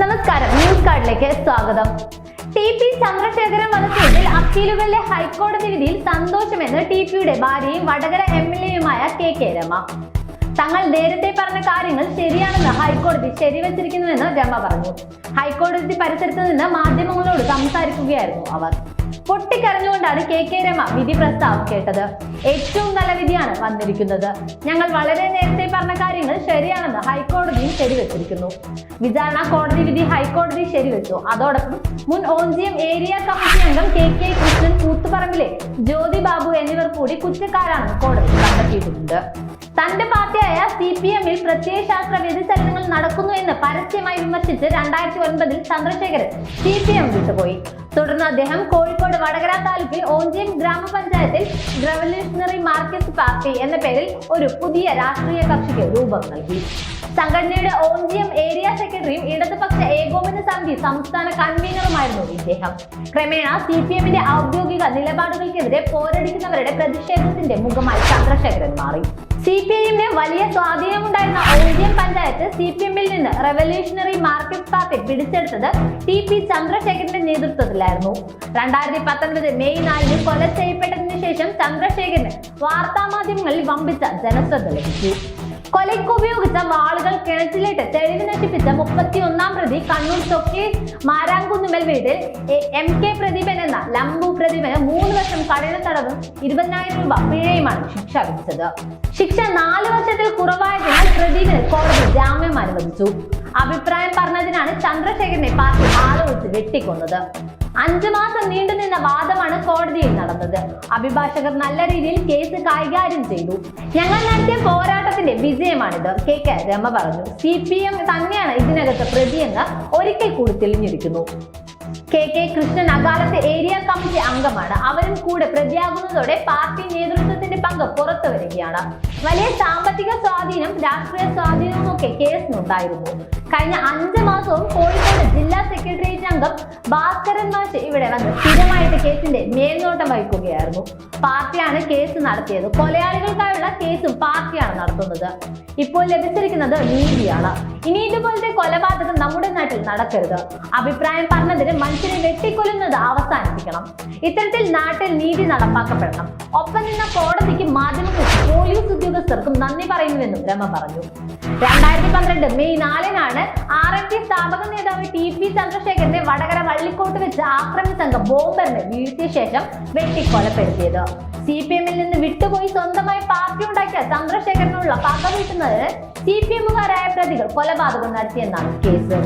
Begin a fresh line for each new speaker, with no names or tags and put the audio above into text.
നമസ്കാരം. ന്യൂസ് കാർഡിലേക്ക് സ്വാഗതം. T P Chandrasekharan വധക്കേസിൽ അപ്പീലുകളിലെ ഹൈക്കോടതി വിധിയിൽ സന്തോഷമെന്ന് ടി പിയുടെ ഭാര്യയും വടകര എം എൽ എയുമായ കെ കെ രമ. തങ്ങൾ നേരത്തെ പറഞ്ഞ കാര്യങ്ങൾ ശരിയാണെന്ന് ഹൈക്കോടതി ശരിവച്ചിരിക്കുന്നുവെന്ന് രമ പറഞ്ഞു. ഹൈക്കോടതി പരിസരത്ത് നിന്ന് മാധ്യമങ്ങളോട് സംസാരിക്കുകയായിരുന്നു അവർ. പൊട്ടിക്കരഞ്ഞുകൊണ്ടാണ് കെ കെ രമ വിധി പ്രസ്താവം കേട്ടത്. ഏറ്റവും നല്ല വിധിയാണ് വന്നിരിക്കുന്നത്. ഞങ്ങൾ വളരെ നേരത്തെ പറഞ്ഞ കാര്യങ്ങൾ ശരിയാണെന്ന് ഹൈക്കോടതിയും ശരിവെച്ചിരിക്കുന്നു. വിചാരണ കോടതി വിധി ഹൈക്കോടതി ശരിവെച്ചു. അതോടൊപ്പം മുൻ ഓഞ്ചിയം ഏരിയ കമ്മിറ്റി അംഗം കെ കെ കൃഷ്ണൻ കൂത്തുപറമ്പിലെ ജ്യോതി ബാബു എന്നിവർ കൂടി കുറ്റക്കാരാണെന്ന് കോടതി കണ്ടെത്തിയിട്ടുണ്ട്. തന്റെ പാർട്ടിയായ സി പി എമ്മിൽ പ്രത്യയശാസ്ത്ര വ്യതിചലനങ്ങൾ നടക്കുന്നു എന്ന് പരസ്യമായി വിമർശിച്ച് രണ്ടായിരത്തി ഒൻപതിൽ ചന്ദ്രശേഖരൻ സി പി എം വിട്ടുപോയി. തുടർന്ന് അദ്ദേഹം കോഴിക്കോട് വടകര താലൂക്കിൽ ഓഞ്ചിയം ഗ്രാമപഞ്ചായത്തിൽ റവല്യൂഷണറി മാർക്കറ്റ് പാർട്ടി എന്ന പേരിൽ ഒരു പുതിയ രാഷ്ട്രീയ കക്ഷിക്ക് രൂപം നൽകി. സംഘടനയുടെ ഓഞ്ചിയം ഏരിയ സെക്രട്ടറിയും ഇടതുപക്ഷ ഏകോപന സമിതി സംസ്ഥാന കൺവീനറുമായിരുന്നു ഇദ്ദേഹം. ക്രമേണ സി പി എമ്മിന്റെ ഔദ്യോഗിക നിലപാടുകൾക്കെതിരെ പോരടിക്കുന്നവരുടെ പ്രതിഷേധത്തിന്റെ മുഖമായി ചന്ദ്രശേഖരൻ മാറി. സി പി ഐഎമ്മിന് വലിയ സ്വാധീനമുണ്ടായിരുന്ന ഓഞ്ചിയം പഞ്ചായത്ത് സി പി എമ്മിൽ നിന്ന് റെവല്യൂഷണറി മാർക്സിസ്റ്റ് പാർട്ടി പിടിച്ചെടുത്തത് ടി പി ചന്ദ്രശേഖരന്റെ നേതൃത്വത്തിലായിരുന്നു. രണ്ടായിരത്തി പത്തൊൻപത് മെയ് നാലിന് കൊല ചെയ്യപ്പെട്ടതിനു ശേഷം ചന്ദ്രശേഖരന് വാർത്താമാധ്യമങ്ങളിൽ വമ്പിച്ച ജനശ്രദ്ധ ലഭിച്ചു. കൊലയ്ക്ക് വാളുകൾ കിണറ്റിലിട്ട് തെളിവ് നശിപ്പിച്ച മുപ്പത്തി ഒന്നാം പ്രതി കണ്ണൂർ ചൊക്കി മാരാങ്കുന്നുമൽ വീട്ടിൽ എം കെ പ്രദീപൻ എന്ന ലംബു പ്രദീപന് മൂന്ന് വർഷം കഠിന തടവും ഇരുപതിനായിരം രൂപ പിഴയുമാണ് ശിക്ഷ വിധിച്ചത്. ശിക്ഷ നാല് വർഷത്തിൽ കുറവായതിനാൽ പ്രദീപിന് കോടതി ജാമ്യം അനുവദിച്ചു. അഭിപ്രായം പറഞ്ഞതിനാണ് ചന്ദ്രശേഖരനെ പാർട്ടി ആലോചിച്ച് വെട്ടിക്കൊന്നത്. അഞ്ചു മാസം നീണ്ടുനിന്ന വാദമാണ് കോടതിയിൽ നടന്നത്. അഭിഭാഷകർ നല്ല രീതിയിൽ കേസ് കൈകാര്യം ചെയ്തു. ഞങ്ങൾ നടത്തിയ പോരാട്ടത്തിന്റെ വിജയമാണിത്. കെ കെ രമ പറഞ്ഞു. സി പി എം തന്നെയാണ് ഇതിനകത്ത് പ്രതിയെന്ന് ഒരിക്കൽ കൂടി തെളിഞ്ഞിരിക്കുന്നു. കെ കെ കൃഷ്ണൻ അകാലത്ത് ഏരിയ കമ്മിറ്റി അംഗമാണ്. അവരും കൂടെ പ്രതിയാകുന്നതോടെ പാർട്ടി നേതൃത്വത്തിന്റെ പങ്ക് പുറത്തു വരികയാണ്. വലിയ സാമ്പത്തിക സ്വാധീനം രാഷ്ട്രീയ സ്വാധീനവും ഒക്കെ കേസിനുണ്ടായിരുന്നു. കഴിഞ്ഞ അഞ്ച് മാസവും കോഴിക്കോട് ജില്ലാ അംഗം ഭാസ്കരൻ മാഷ് ഇവിടെ വന്ന് സ്ഥിരമായിട്ട് കേസിന്റെ മേൽനോട്ടം വഹിക്കുകയായിരുന്നു. പാർട്ടിയാണ് കേസ് നടത്തിയത്. കൊലയാളികൾക്കായുള്ള കേസും പാർട്ടിയാണ് നടത്തുന്നത്. ഇപ്പോൾ ലഭിച്ചിരിക്കുന്നത് നീതിയാണ്. ഇനി ഇതുപോലത്തെ കൊലപാതകം നമ്മുടെ നാട്ടിൽ നടക്കരുത്. അഭിപ്രായം പറഞ്ഞതിന് മനുഷ്യനെ വെട്ടിക്കൊല്ലുന്നത് അവസാനിപ്പിക്കണം. ഇത്തരത്തിൽ നാട്ടിൽ നീതി നടപ്പാക്കപ്പെടണം. ഒപ്പം നിന്ന കോടതിക്ക് മാധ്യമങ്ങൾക്കും പോലീസ് ഉദ്യോഗസ്ഥർക്കും നന്ദി പറയുന്നുവെന്നും രമ പറഞ്ഞു. രണ്ടായിരത്തി പന്ത്രണ്ട് മെയ് നാലിനാണ് ആർ എം പി സ്ഥാപക നേതാവ് ടി പി ചന്ദ്രശേഖരനെ വടകര വള്ളിക്കോട്ട് വെച്ച് ആക്രമി സംഘം ബോംബറിനെ വീഴ്ത്തിയ ശേഷം വെട്ടിക്കൊലപ്പെടുത്തിയത്. സി പി എമ്മിൽ നിന്ന് വിട്ടുപോയി സ്വന്തമായി പാർട്ടി ഉണ്ടാക്കിയ ചന്ദ്രശേഖരനുള്ള പക വീട്ടുന്നത് സി പി എമ്മുകാരായ പ്രതികൾ കൊലപാതകം നടത്തിയെന്നാണ് കേസ്.